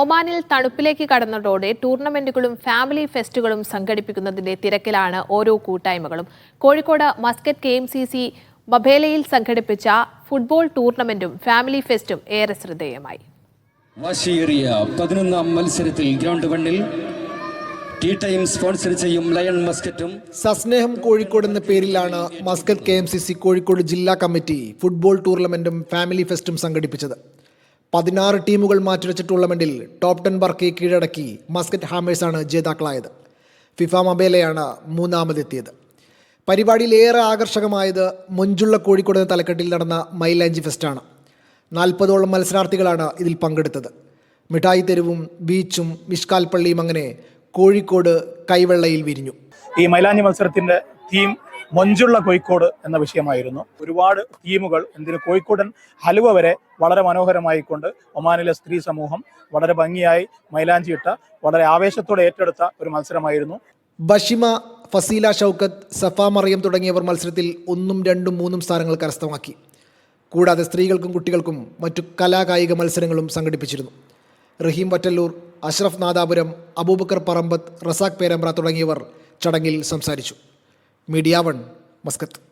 ഒമാനിൽ തണുപ്പിലേക്ക് കടന്നതോടെ ടൂർണമെന്റുകളും ഫാമിലി ഫെസ്റ്റുകളും സംഘടിപ്പിക്കുന്നതിന്റെ തിരക്കിലാണ് ഓരോ കൂട്ടായ്മകളും. Kozhikode Muscat K M C C ബബേലയിൽ സംഘടിപ്പിച്ച ഫുട്ബോൾ ടൂർണമെന്റും ഫാമിലി ഫെസ്റ്റും ഏറെ ശ്രദ്ധേയമായി. വാശിയേറിയ പതിനൊന്നാം മത്സരത്തിൽ ഗ്രൗണ്ട് വണ്ണിൽ ടീ ടൈം സ്പോൺസർ ചെയ്യും ലയൺ മസ്കറ്റും. സസ്നേഹം കോഴിക്കോട് എന്ന പേരിലാണ് Muscat K M C C Kozhikode ജില്ലാ കമ്മിറ്റി ഫുട്ബോൾ ടൂർണമെന്റും ഫാമിലി ഫെസ്റ്റും സംഘടിപ്പിച്ചത്. പതിനാറ് ടീമുകൾ മാറ്റുരച്ച ടൂർണമെന്റിൽ ടോപ്പ് ടെൻ ബർക്കെ കീഴടക്കി മസ്കറ്റ് ഹാമേഴ്സാണ് ജേതാക്കളായത്. ഫിഫ മബേലയാണ് മൂന്നാമതെത്തിയത്. പരിപാടിയിൽ ഏറെ ആകർഷകമായത് മുഞ്ചുള്ള കോഴിക്കോട് തലക്കെട്ടിൽ നടന്ന മൈലാഞ്ചി ഫെസ്റ്റാണ്. നാൽപ്പതോളം മത്സരാർത്ഥികളാണ് ഇതിൽ പങ്കെടുത്തത്. മിഠായി തെരുവും ബീച്ചും മിഷ്കാൽപ്പള്ളിയും അങ്ങനെ കോഴിക്കോട് കൈവെള്ളയിൽ വിരിഞ്ഞു. ഈ മൈലാഞ്ചി മത്സരത്തിന്റെ തീം മൊഞ്ചുള്ള കോഴിക്കോട് എന്ന വിഷയമായിരുന്നു. ഒരുപാട് തീമുകൾ എന്തിന് കോഴിക്കോടൻ ഹലുവ വരെ വളരെ മനോഹരമായി കൊണ്ട് ഒമാനിലെ സ്ത്രീ സമൂഹം വളരെ ഭംഗിയായി മൈലാഞ്ചിയിട്ട വളരെ ആവേശത്തോടെ ഏറ്റെടുത്ത ഒരു മത്സരമായിരുന്നു. ബഷിമ ഫസീല ഷൗക്കത്ത് സഫ മറിയം തുടങ്ങിയവർ മത്സരത്തിൽ ഒന്നും രണ്ടും മൂന്നും സ്ഥാനങ്ങൾ കരസ്ഥമാക്കി. കൂടാതെ സ്ത്രീകൾക്കും കുട്ടികൾക്കും മറ്റു കലാകായിക മത്സരങ്ങളും സംഘടിപ്പിച്ചിരുന്നു. റഹീം വറ്റല്ലൂർ അഷ്റഫ് നാദാപുരം അബൂബക്കർ പറമ്പത്ത് റസാഖ് പേരമ്പ്ര തുടങ്ങിയവർ ചടങ്ങിൽ സംസാരിച്ചു. Media one Muscat.